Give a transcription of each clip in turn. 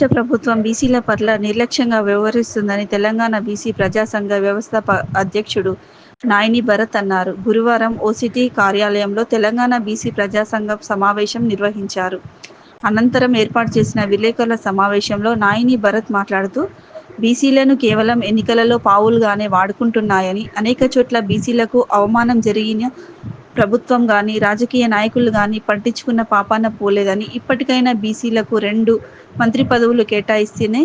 రాష్ట్ర ప్రభుత్వం బీసీల పట్ల నిర్లక్ష్యంగా వ్యవహరిస్తుందని తెలంగాణ బీసీ ప్రజాసంఘ వ్యవస్థాప అధ్యక్షుడు నాయని భరత్ అన్నారు. గురువారం ఓసిటీ కార్యాలయంలో తెలంగాణ బీసీ ప్రజాసంఘం సమావేశం నిర్వహించారు. అనంతరం ఏర్పాటు చేసిన విలేకరుల సమావేశంలో నాయని భరత్ మాట్లాడుతూ బీసీలను కేవలం ఎన్నికలలో పావులుగానే వాడుకుంటున్నాయని అనేక చోట్ల బీసీలకు అవమానం జరిగిన ప్రభుత్వం కానీ రాజకీయ నాయకులు కానీ పట్టించుకున్న పాపాన పోలేదని ఇప్పటికైనా బీసీలకు రెండు మంత్రి పదవులు కేటాయిస్తేనే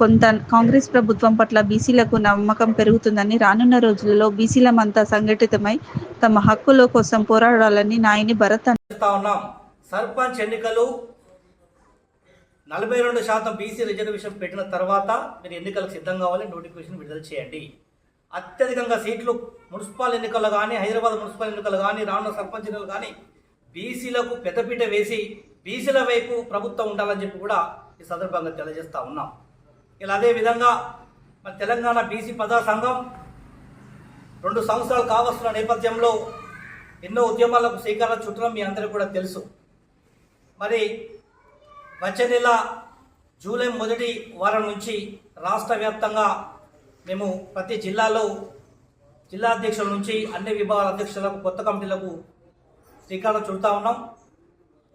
కొంత కాంగ్రెస్ ప్రభుత్వం పట్ల బీసీలకు నమ్మకం పెరుగుతుందని రానున్న రోజులలో బీసీలమంతా సంఘటితమై తమ హక్కుల కోసం పోరాడాలని నాయని భరత్ ఉన్నాం. సర్పంచ్ ఎన్నికలు నలభై రెండు శాతం బీసీ రిజర్వేషన్ పెట్టిన తర్వాత మీరు ఎన్నికలకు సిద్ధం కావాలి నోటిఫికేషన్ విడుదల చేయండి. అత్యధికంగా సీట్లు మున్సిపల్ ఎన్నికలు కానీ హైదరాబాద్ మున్సిపల్ ఎన్నికలు కానీ రానున్న సర్పంచ్ ఎన్నికలు కానీ బీసీలకు పెద్దపీట వేసి బీసీల వైపు ప్రభుత్వం ఉండాలని చెప్పి కూడా ఈ సందర్భంగా తెలియజేస్తూ ఉన్నాం. ఇలా అదే విధంగా మన తెలంగాణ బీసీ ప్రజా సంఘం రెండు సంవత్సరాలు కావస్తున్న నేపథ్యంలో ఎన్నో ఉద్యమాలకు శ్రీకారం చుట్టడం మీ అందరికీ కూడా తెలుసు. మరి వచ్చే నెల జూలై మొదటి వారం నుంచి రాష్ట్ర వ్యాప్తంగా మేము ప్రతి జిల్లాలో జిల్లా అధ్యక్షుల నుంచి అన్ని విభాగాల అధ్యక్షులకు కొత్త కమిటీలకు శ్రీకారం చుడతా ఉన్నాం.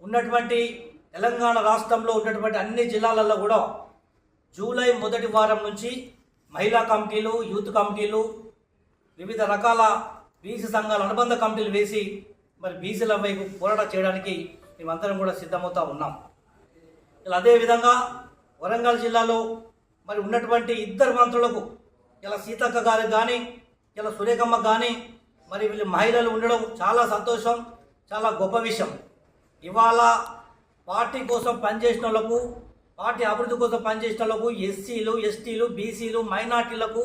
ఉన్నటువంటి తెలంగాణ రాష్ట్రంలో ఉన్నటువంటి అన్ని జిల్లాలలో కూడా జూలై మొదటి వారం నుంచి మహిళా కమిటీలు యూత్ కమిటీలు వివిధ రకాల బీసీ సంఘాల అనుబంధ కమిటీలు వేసి మరి బీసీల వైపు పోరాట చేయడానికి మేమందరం కూడా సిద్ధమవుతా ఉన్నాం. ఇలా అదేవిధంగా వరంగల్ జిల్లాలో మరి ఉన్నటువంటి ఇద్దరు మంత్రులకు ఇలా సీతక్క గారికి కానీ ఇలా సురేఖమ్మ కానీ మరి వీళ్ళు మహిళలు ఉండడం చాలా సంతోషం చాలా గొప్ప విషయం. ఇవాళ పార్టీ కోసం పనిచేసిన వాళ్ళకు పార్టీ అభివృద్ధి కోసం పనిచేసిన వాళ్ళకు ఎస్సీలు ఎస్టీలు బీసీలు మైనార్టీలకు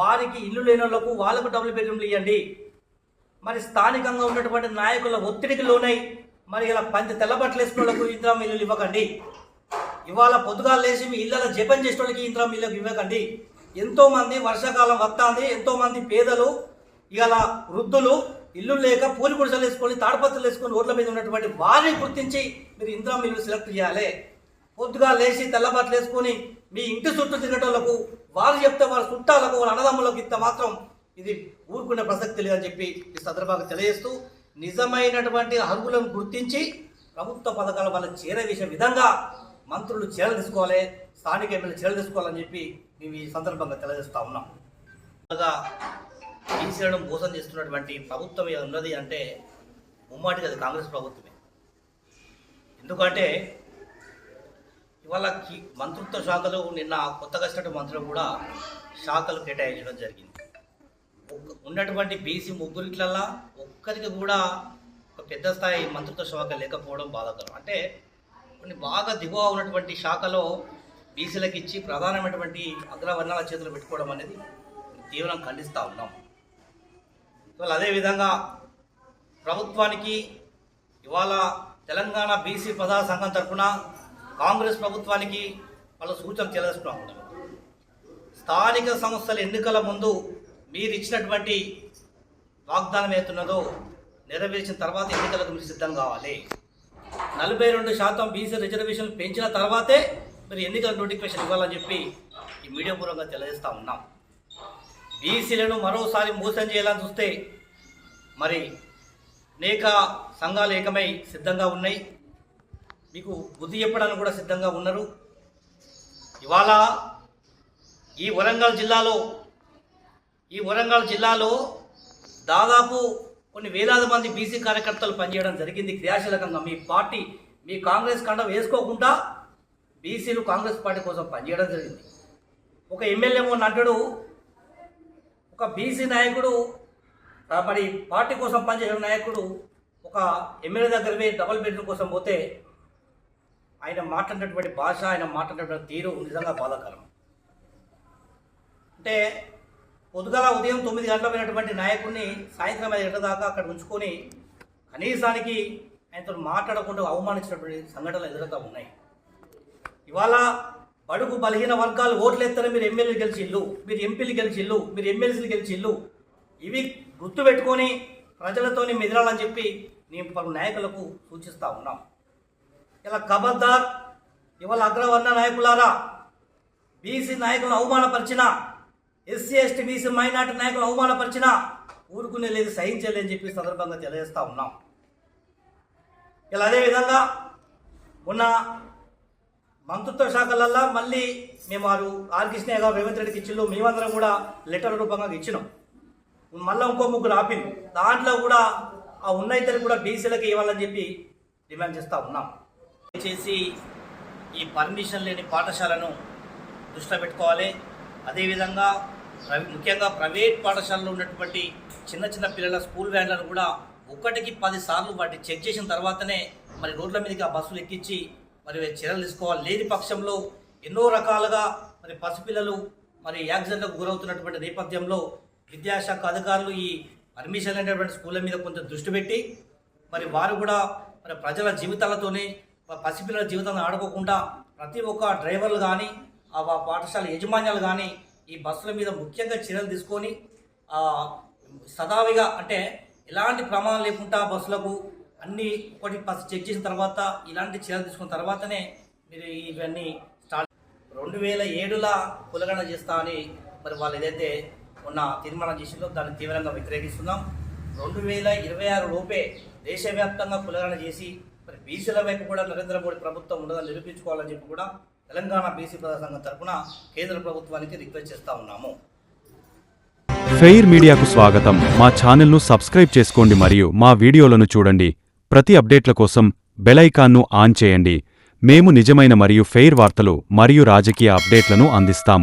వారికి ఇల్లు లేని వాళ్ళకు వాళ్ళకు డబుల్ బెడ్రూమ్లు ఇవ్వండి మరి స్థానికంగా ఉన్నటువంటి నాయకుల ఒత్తిడికి లోనై మరి ఇలా పంచ తెల్లబట్టలు వేసుకున్న వాళ్ళకు ఇంద్రం ఇల్లు ఇవ్వకండి. ఇవాళ పొద్దుగాలు లేచి మీ ఇళ్ళలో జపం చేసిన వాళ్ళకి ఇంద్రం ఇల్లు ఇవ్వకండి. ఎంతోమంది వర్షాకాలం వస్తుంది ఎంతోమంది పేదలు ఇవాళ వృద్ధులు ఇల్లు లేక పూలి గుడిసెలు వేసుకొని తాడపత్రలు వేసుకొని రోడ్ల మీద ఉన్నటువంటి వారిని గుర్తించి మీరు ఇంద్రం మీరు సెలెక్ట్ చేయాలి. పొద్దుగా లేచి తెల్లబాట్లు వేసుకొని మీ ఇంటి చుట్టూ తిరగటోళ్ళకు వారు చెప్తే వారి చుట్టాలకు వాళ్ళ అన్నదమ్ములకు ఇంత మాత్రం ఇది ఊరుకునే ప్రసక్తి లేదని చెప్పి ఈ సందర్భంగా తెలియజేస్తూ నిజమైనటువంటి అర్హులను గుర్తించి ప్రభుత్వ పథకాల వాళ్ళకి చేరవేసే విధంగా మంత్రులు చర్యలు తీసుకోవాలి స్థానిక ఎమ్మెల్యే చర్యలు తీసుకోవాలని చెప్పి మేము ఈ సందర్భంగా తెలియజేస్తా ఉన్నాం. అలాగా బీసీలను మోసం చేస్తున్నటువంటి ప్రభుత్వం ఏది ఉన్నది అంటే ముమ్మాటికి అది కాంగ్రెస్ ప్రభుత్వమే. ఎందుకంటే ఇవాళ మంత్రిత్వ శాఖలు నిన్న కొత్తగా వచ్చినటువంటి మంత్రులు కూడా శాఖలు కేటాయించడం జరిగింది. ఉన్నటువంటి బీసీ ముగ్గురిట్లల్లా ఒక్కరికి కూడా ఒక పెద్ద స్థాయి మంత్రిత్వ శాఖ లేకపోవడం బాధాకరం. అంటే కొన్ని బాగా దిగువ ఉన్నటువంటి శాఖలో బీసీలకు ఇచ్చి ప్రధానమైనటువంటి అగ్రవర్ణాల చేతులు పెట్టుకోవడం అనేది తీవ్రం ఖండిస్తూ ఉన్నాం. ఇవాళ అదేవిధంగా ప్రభుత్వానికి ఇవాళ తెలంగాణ బీసీ ప్రధాన సంఘం తరఫున కాంగ్రెస్ ప్రభుత్వానికి వాళ్ళ సూచనలు తెలియజేస్తున్నాం స్థానిక సంస్థల ఎన్నికల ముందు మీరు ఇచ్చినటువంటి వాగ్దానం ఏతున్నదో నెరవేర్చిన తర్వాత ఎన్నికలకు మీరు సిద్ధం కావాలి. నలభై రెండు శాతం బీసీ రిజర్వేషన్లు పెంచిన తర్వాతే మరి ఎన్నికల నోటిఫికేషన్ ఇవ్వాలని చెప్పి ఈ మీడియా పూర్వకంగా తెలియజేస్తా ఉన్నాం. బీసీలను మరోసారి మోసం చేయాలని చూస్తే మరి అనేక సంఘాలు ఏకమై సిద్ధంగా ఉన్నాయి. మీకు బుద్ధి చెప్పడానికి కూడా సిద్ధంగా ఉన్నారు. ఇవాళ ఈ వరంగల్ జిల్లాలో ఈ వరంగల్ జిల్లాలో దాదాపు కొన్ని వేలాది మంది బీసీ కార్యకర్తలు పనిచేయడం జరిగింది. క్రియాశీలకంగా మీ పార్టీ మీ కాంగ్రెస్ కండ వేసుకోకుండా బీసీలు కాంగ్రెస్ పార్టీ కోసం పనిచేయడం జరిగింది. ఒక ఎమ్మెల్యే మొన్న అంటాడు ఒక బీసీ నాయకుడు మరి పార్టీ కోసం పనిచేసిన నాయకుడు ఒక ఎమ్మెల్యే దగ్గర పోయి డబుల్ బెడ్రూమ్ కోసం పోతే ఆయన మాట్లాడినటువంటి భాష ఆయన మాట్లాడినటువంటి తీరు నిజంగా బాధాకరం. అంటే పొద్దుగాల ఉదయం తొమ్మిది గంటల పోయినటువంటి నాయకుడిని సాయంత్రం ఐదు గంటల దాకా అక్కడ ఉంచుకొని కనీసానికి ఆయనతో మాట్లాడకుండా అవమానించినటువంటి సంఘటనలు ఎదురుగా ఉన్నాయి. ఇవాళ బడుగు బలహీన వర్గాలు ఓట్లు ఎత్తారు మీరు ఎమ్మెల్యేలు గెలిచిల్లు మీరు ఎంపీలు గెలిచిల్లు మీరు ఎమ్మెల్సీలు గెలిచిల్లు ఇవి గుర్తుపెట్టుకొని ప్రజలతోని మెదలాలని చెప్పి నేను పలు నాయకులకు సూచిస్తూ ఉన్నాం. ఇలా ఖబర్దార్ ఇవాళ అగ్రవర్ణ నాయకులారా బీసీ నాయకులను అవమానపరిచినా ఎస్సీ ఎస్టీ బీసీ మైనార్టీ నాయకులు అవమానపరిచిన ఊరుకునే లేదు సహించలేని చెప్పి సందర్భంగా తెలియజేస్తూ ఉన్నాం. ఇలా అదేవిధంగా ఉన్న మంత్రిత్వ శాఖలల్లా మళ్ళీ మేము వారు ఆర్ కృష్ణయ్య గారు రేవంత్ రెడ్డికి ఇచ్చిళ్ళు మేమందరం కూడా లెటర్ రూపంగా ఇచ్చినాం. మళ్ళీ ఇంకో ముగ్గురు ఆపింది దాంట్లో కూడా ఆ ఉన్న ఇద్దరు కూడా బీసీలకు ఇవ్వాలని చెప్పి డిమాండ్ చేస్తూ ఉన్నాం. చేసి ఈ పర్మిషన్ లేని పాఠశాలను దృష్టిలో పెట్టుకోవాలి. అదేవిధంగా ముఖ్యంగా ప్రైవేట్ పాఠశాలలో ఉన్నటువంటి చిన్న చిన్న పిల్లల స్కూల్ వ్యాన్లను కూడా ఒకటికి పది సార్లు వాటి చెక్ చేసిన తర్వాతనే మరి రోడ్ల మీదకి ఆ బస్సులు ఎక్కించి మరి చర్యలు తీసుకోవాలి. లేని పక్షంలో ఎన్నో రకాలుగా మరి పసిపిల్లలు మరి యాక్సిడెంట్లకు గురవుతున్నటువంటి నేపథ్యంలో విద్యాశాఖ అధికారులు ఈ పర్మిషన్ అనేటువంటి స్కూళ్ళ మీద కొంచెం దృష్టి పెట్టి మరి వారు కూడా మరి ప్రజల జీవితాలతోనే పసిపిల్లల జీవితాలను ఆడుకోకుండా ప్రతి ఒక్క డ్రైవర్లు కానీ ఆ పాఠశాల యజమాన్యాలు కానీ ఈ బస్సుల మీద ముఖ్యంగా చర్యలు తీసుకొని సదావిగా అంటే ఎలాంటి ప్రమాదం లేకుండా బస్సులకు అన్ని ఒకటి ఫస్ట్ చెక్ చేసిన తర్వాత ఇలాంటి చర్యలు తీసుకున్న తర్వాతనే మీరు ఇవన్నీ స్టార్ట్ రెండు వేల ఏడులా కులగణ చేస్తా అని మరి వాళ్ళు ఏదైతే ఉన్న తీర్మానం చేసిందో దాన్ని తీవ్రంగా వ్యతిరేకిస్తున్నాం. రెండు వేల ఇరవై ఆరు లోపే దేశవ్యాప్తంగా కులగణ చేసి మరి బీసీల వైపు కూడా నరేంద్ర మోడీ ప్రభుత్వం ఉండదని నిరూపించుకోవాలని చెప్పి కూడా తెలంగాణ బీసీ ప్రజా సంఘం తరఫున కేంద్ర ప్రభుత్వానికి రిక్వెస్ట్ చేస్తా ఉన్నాము. ఫెయిర్ మీడియాకు స్వాగతం. మా ఛానల్ను సబ్స్క్రైబ్ చేసుకోండి మరియు మా వీడియోలను చూడండి. ప్రతి అప్డేట్ల కోసం బెలైకాన్ను ఆన్ చేయండి. మేము నిజమైన మరియు ఫెయిర్ వార్తలు మరియు రాజకీయ అప్డేట్లను అందిస్తాము.